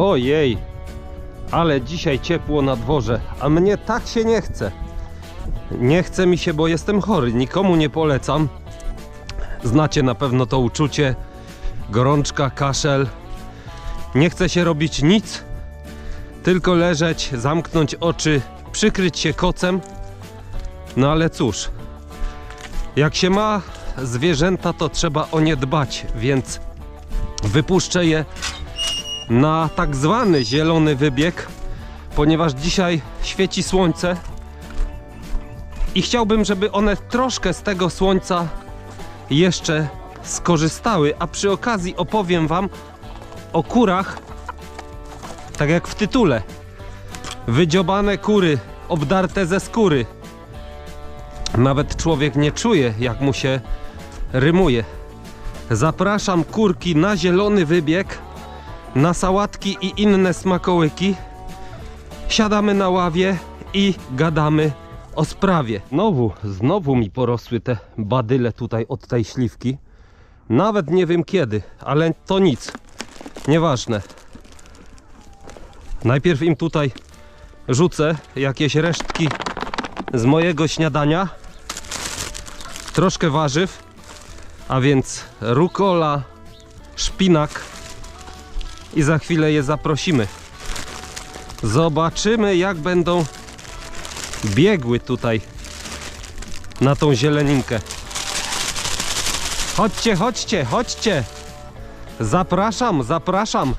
Ojej, ale dzisiaj ciepło na dworze, a mnie tak się nie chce. Nie chce mi się, bo jestem chory, nikomu nie polecam. Znacie na pewno to uczucie. Gorączka, kaszel. Nie chce się robić nic, tylko leżeć, zamknąć oczy, przykryć się kocem. No ale cóż, jak się ma zwierzęta, to trzeba o nie dbać, więc wypuszczę je na tak zwany zielony wybieg, ponieważ dzisiaj świeci słońce i chciałbym, żeby one troszkę z tego słońca jeszcze skorzystały, a przy okazji opowiem Wam o kurach, tak jak w tytule. Wydziobane kury, obdarte ze skóry. Nawet człowiek nie czuje, jak mu się rymuje. Zapraszam kurki na zielony wybieg, na sałatki i inne smakołyki. Siadamy na ławie i gadamy o sprawie. Znowu, znowu mi porosły te badyle tutaj od tej śliwki. Nawet nie wiem kiedy, ale to nic. Nieważne. Najpierw im tutaj rzucę jakieś resztki z mojego śniadania. Troszkę warzyw, a więc rukola, szpinak i za chwilę je zaprosimy. Zobaczymy jak będą biegły tutaj na tą zieleninkę. Chodźcie, chodźcie, chodźcie. Zapraszam, zapraszam.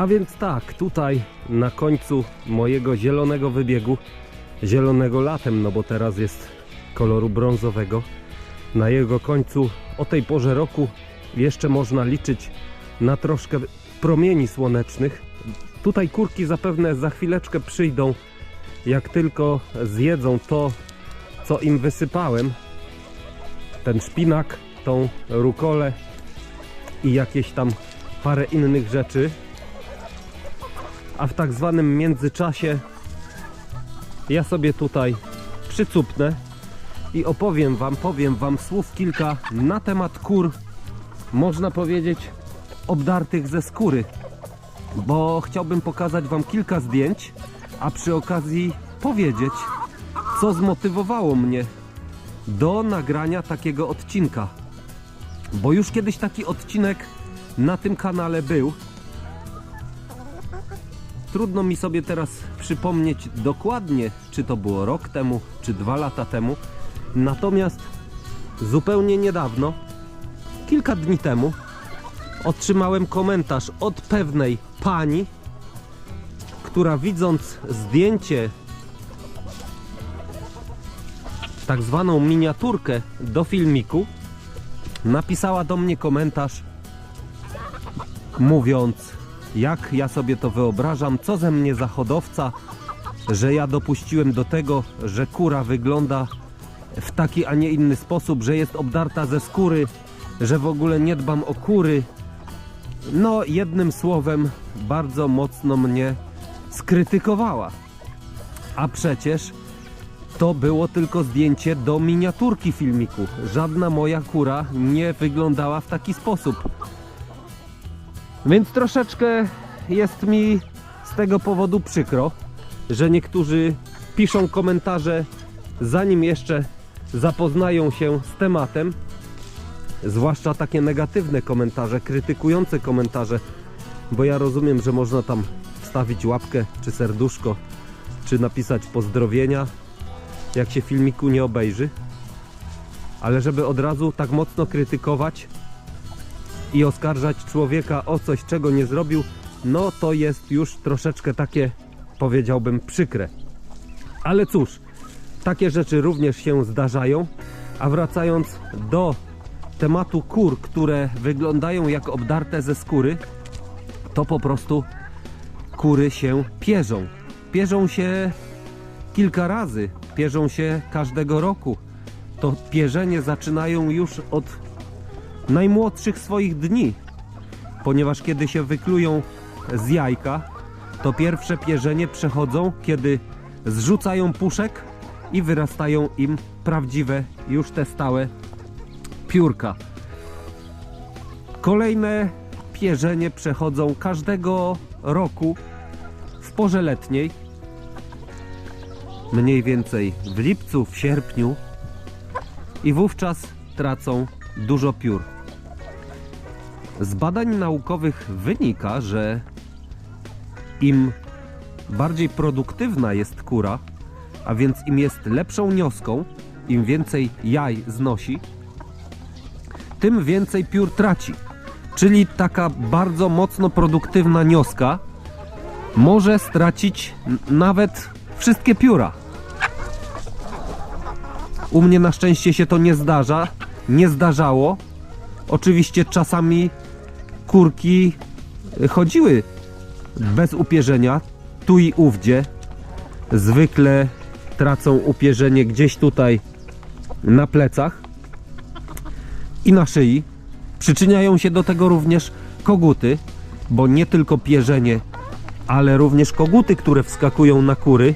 A więc tak, tutaj na końcu mojego zielonego wybiegu, zielonego latem, no bo teraz jest koloru brązowego, na jego końcu o tej porze roku jeszcze można liczyć na troszkę promieni słonecznych. Tutaj kurki zapewne za chwileczkę przyjdą, jak tylko zjedzą to, co im wysypałem. Ten szpinak, tą rukolę i jakieś tam parę innych rzeczy a w tak zwanym międzyczasie ja sobie tutaj przycupnę i opowiem wam, powiem wam słów kilka na temat kur, można powiedzieć obdartych ze skóry, bo chciałbym pokazać wam kilka zdjęć, a przy okazji powiedzieć, co zmotywowało mnie do nagrania takiego odcinka. Bo już kiedyś taki odcinek na tym kanale był, Trudno mi sobie teraz przypomnieć dokładnie, czy to było rok temu, czy dwa lata temu. Natomiast zupełnie niedawno, kilka dni temu, otrzymałem komentarz od pewnej pani, która widząc zdjęcie, tak zwaną miniaturkę do filmiku, napisała do mnie komentarz mówiąc jak ja sobie to wyobrażam, co ze mnie za hodowca, że ja dopuściłem do tego, że kura wygląda w taki, a nie inny sposób, że jest obdarta ze skóry, że w ogóle nie dbam o kury. No, jednym słowem, bardzo mocno mnie skrytykowała. A przecież to było tylko zdjęcie do miniaturki filmiku. Żadna moja kura nie wyglądała w taki sposób. Więc troszeczkę jest mi z tego powodu przykro, że niektórzy piszą komentarze, zanim jeszcze zapoznają się z tematem. Zwłaszcza takie negatywne komentarze, krytykujące komentarze, bo ja rozumiem, że można tam wstawić łapkę czy serduszko, czy napisać pozdrowienia, jak się filmiku nie obejrzy. Ale żeby od razu tak mocno krytykować i oskarżać człowieka o coś, czego nie zrobił, no to jest już troszeczkę takie, powiedziałbym, przykre. Ale cóż, takie rzeczy również się zdarzają. A wracając do tematu kur, które wyglądają jak obdarte ze skóry, to po prostu kury się pierzą. Pierzą się kilka razy, pierzą się każdego roku. To pierzenie zaczynają już od najmłodszych swoich dni, ponieważ kiedy się wyklują z jajka, to pierwsze pierzenie przechodzą, kiedy zrzucają puszek i wyrastają im prawdziwe, już te stałe piórka. Kolejne pierzenie przechodzą każdego roku w porze letniej, mniej więcej w lipcu, w sierpniu i wówczas tracą dużo piór. Z badań naukowych wynika, że im bardziej produktywna jest kura, a więc im jest lepszą nioską, im więcej jaj znosi, tym więcej piór traci. Czyli taka bardzo mocno produktywna nioska może stracić nawet wszystkie pióra. U mnie na szczęście się to nie zdarza, nie zdarzało. Oczywiście czasami kurki chodziły bez upierzenia, tu i ówdzie. Zwykle tracą upierzenie gdzieś tutaj na plecach i na szyi. Przyczyniają się do tego również koguty, bo nie tylko pierzenie, ale również koguty, które wskakują na kury,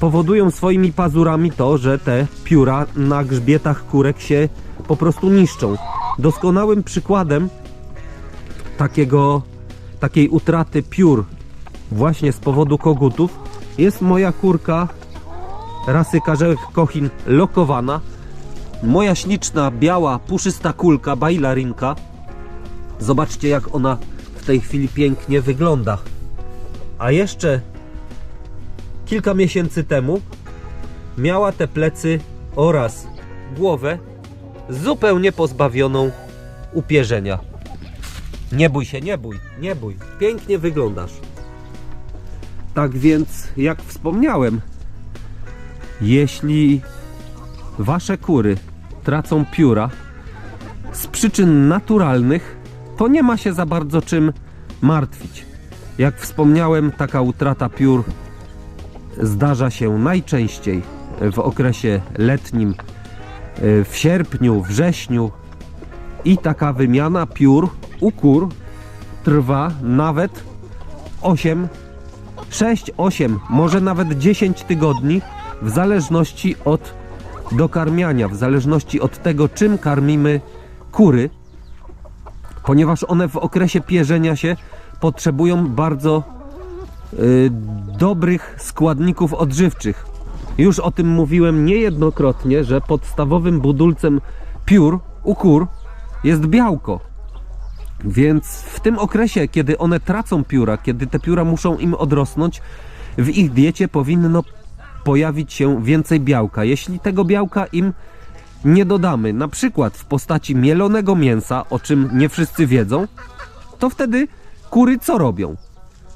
powodują swoimi pazurami to, że te pióra na grzbietach kurek się po prostu niszczą. Doskonałym przykładem takiego, takiej utraty piór właśnie z powodu kogutów jest moja kurka rasy karzełek kochin lokowana. Moja śliczna, biała, puszysta kulka, bailarinka. Zobaczcie jak ona w tej chwili pięknie wygląda. A jeszcze kilka miesięcy temu miała te plecy oraz głowę zupełnie pozbawioną upierzenia. Nie bój się, nie bój, nie bój. Pięknie wyglądasz. Tak więc, jak wspomniałem, jeśli wasze kury tracą pióra z przyczyn naturalnych, to nie ma się za bardzo czym martwić. Jak wspomniałem, taka utrata piór zdarza się najczęściej w okresie letnim, e, w sierpniu, wrześniu i taka wymiana piór u kur trwa nawet 8, 6, 8, może nawet 10 tygodni w zależności od dokarmiania, w zależności od tego czym karmimy kury, ponieważ one w okresie pierzenia się potrzebują bardzo y, dobrych składników odżywczych. Już o tym mówiłem niejednokrotnie, że podstawowym budulcem piór u kur jest białko. Więc w tym okresie, kiedy one tracą pióra, kiedy te pióra muszą im odrosnąć, w ich diecie powinno pojawić się więcej białka. Jeśli tego białka im nie dodamy, na przykład w postaci mielonego mięsa, o czym nie wszyscy wiedzą, to wtedy kury co robią?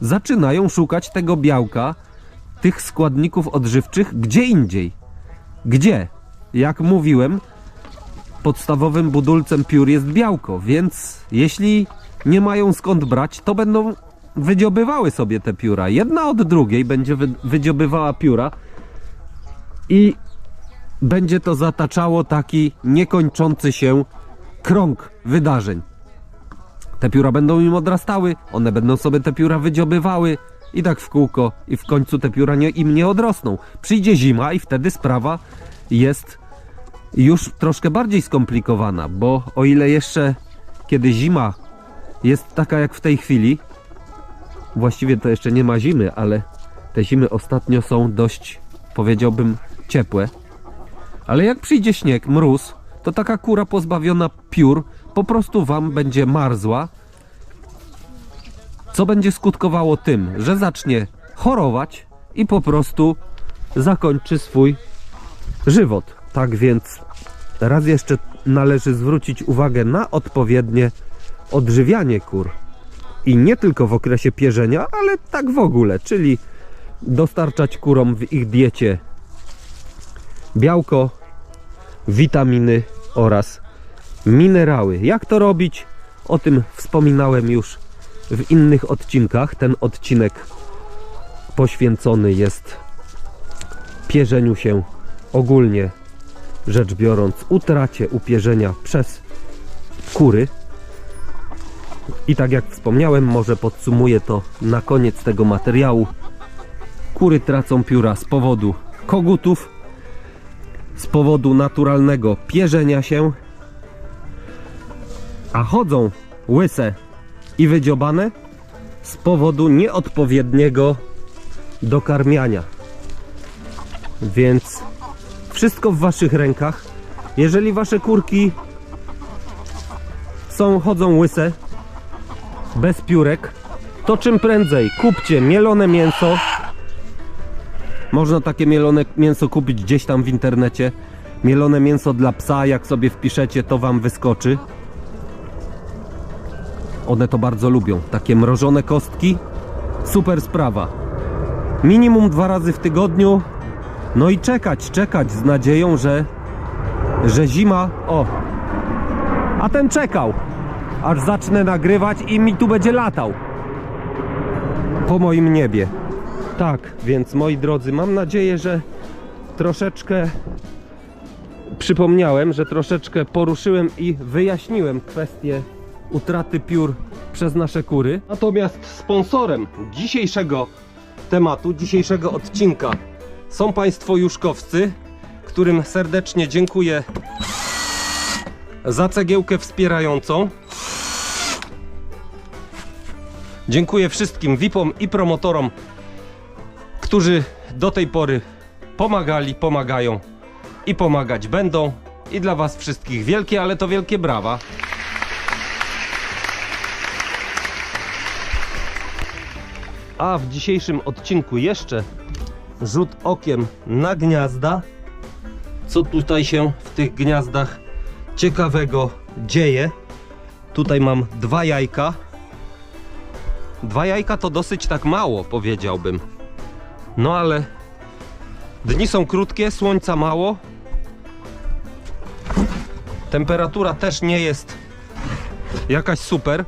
Zaczynają szukać tego białka, tych składników odżywczych gdzie indziej. Gdzie? Jak mówiłem, podstawowym budulcem piór jest białko, więc jeśli nie mają skąd brać, to będą wydziobywały sobie te pióra. Jedna od drugiej będzie wy, wydziobywała pióra i będzie to zataczało taki niekończący się krąg wydarzeń. Te pióra będą im odrastały, one będą sobie te pióra wydziobywały i tak w kółko i w końcu te pióra nie, im nie odrosną. Przyjdzie zima i wtedy sprawa jest już troszkę bardziej skomplikowana, bo o ile jeszcze kiedy zima jest taka jak w tej chwili, właściwie to jeszcze nie ma zimy, ale te zimy ostatnio są dość powiedziałbym ciepłe. Ale jak przyjdzie śnieg, mróz, to taka kura pozbawiona piór po prostu wam będzie marzła, co będzie skutkowało tym, że zacznie chorować i po prostu zakończy swój żywot. Tak więc raz jeszcze należy zwrócić uwagę na odpowiednie odżywianie kur. I nie tylko w okresie pierzenia, ale tak w ogóle, czyli dostarczać kurom w ich diecie białko, witaminy oraz minerały. Jak to robić? O tym wspominałem już w innych odcinkach. Ten odcinek poświęcony jest pierzeniu się ogólnie rzecz biorąc utracie upierzenia przez kury. I tak jak wspomniałem, może podsumuję to na koniec tego materiału. Kury tracą pióra z powodu kogutów, z powodu naturalnego pierzenia się, a chodzą łyse i wydziobane z powodu nieodpowiedniego dokarmiania. Więc wszystko w waszych rękach. Jeżeli wasze kurki są, chodzą łyse, bez piórek, to czym prędzej kupcie mielone mięso. Można takie mielone mięso kupić gdzieś tam w internecie. Mielone mięso dla psa, jak sobie wpiszecie, to wam wyskoczy. One to bardzo lubią. Takie mrożone kostki. Super sprawa. Minimum dwa razy w tygodniu. No i czekać, czekać z nadzieją, że, że zima. O! A ten czekał, aż zacznę nagrywać i mi tu będzie latał po moim niebie. Tak, więc moi drodzy, mam nadzieję, że troszeczkę przypomniałem, że troszeczkę poruszyłem i wyjaśniłem kwestię utraty piór przez nasze kury. Natomiast sponsorem dzisiejszego tematu, dzisiejszego odcinka są Państwo Juszkowscy, którym serdecznie dziękuję za cegiełkę wspierającą. Dziękuję wszystkim VIP-om i promotorom, którzy do tej pory pomagali, pomagają i pomagać będą. I dla Was wszystkich wielkie, ale to wielkie brawa. A w dzisiejszym odcinku jeszcze rzut okiem na gniazda. Co tutaj się w tych gniazdach ciekawego dzieje? Tutaj mam dwa jajka. Dwa jajka to dosyć tak mało, powiedziałbym. No ale dni są krótkie, słońca mało. Temperatura też nie jest jakaś super,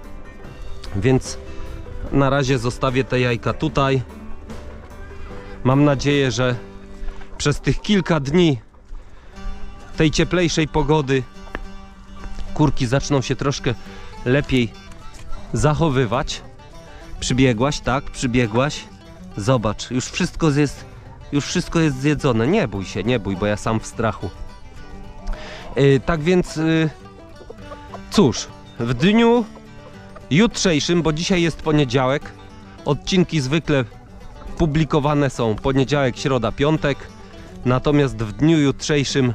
więc na razie zostawię te jajka tutaj. Mam nadzieję, że przez tych kilka dni tej cieplejszej pogody kurki zaczną się troszkę lepiej zachowywać. Przybiegłaś, tak? Przybiegłaś. Zobacz, już wszystko jest, już wszystko jest zjedzone. Nie bój się, nie bój, bo ja sam w strachu. Yy, tak więc, yy, cóż, w dniu jutrzejszym, bo dzisiaj jest poniedziałek, odcinki zwykle publikowane są poniedziałek, środa, piątek. Natomiast w dniu jutrzejszym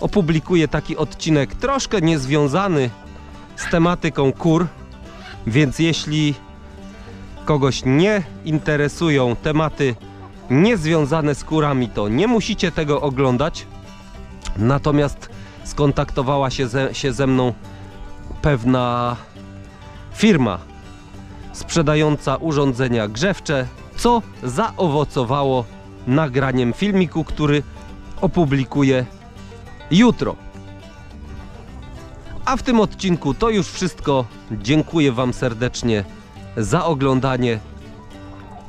opublikuję taki odcinek troszkę niezwiązany z tematyką kur. Więc jeśli kogoś nie interesują tematy niezwiązane z kurami, to nie musicie tego oglądać. Natomiast skontaktowała się ze, się ze mną pewna firma sprzedająca urządzenia grzewcze, co zaowocowało nagraniem filmiku, który opublikuję jutro. A w tym odcinku to już wszystko. Dziękuję Wam serdecznie za oglądanie.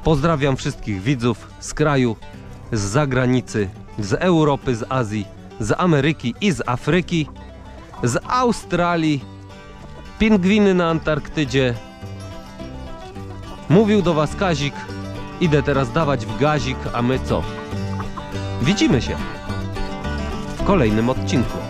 Pozdrawiam wszystkich widzów z kraju, z zagranicy, z Europy, z Azji, z Ameryki i z Afryki, z Australii, pingwiny na Antarktydzie. Mówił do Was Kazik. Idę teraz dawać w gazik, a my co? Widzimy się w kolejnym odcinku.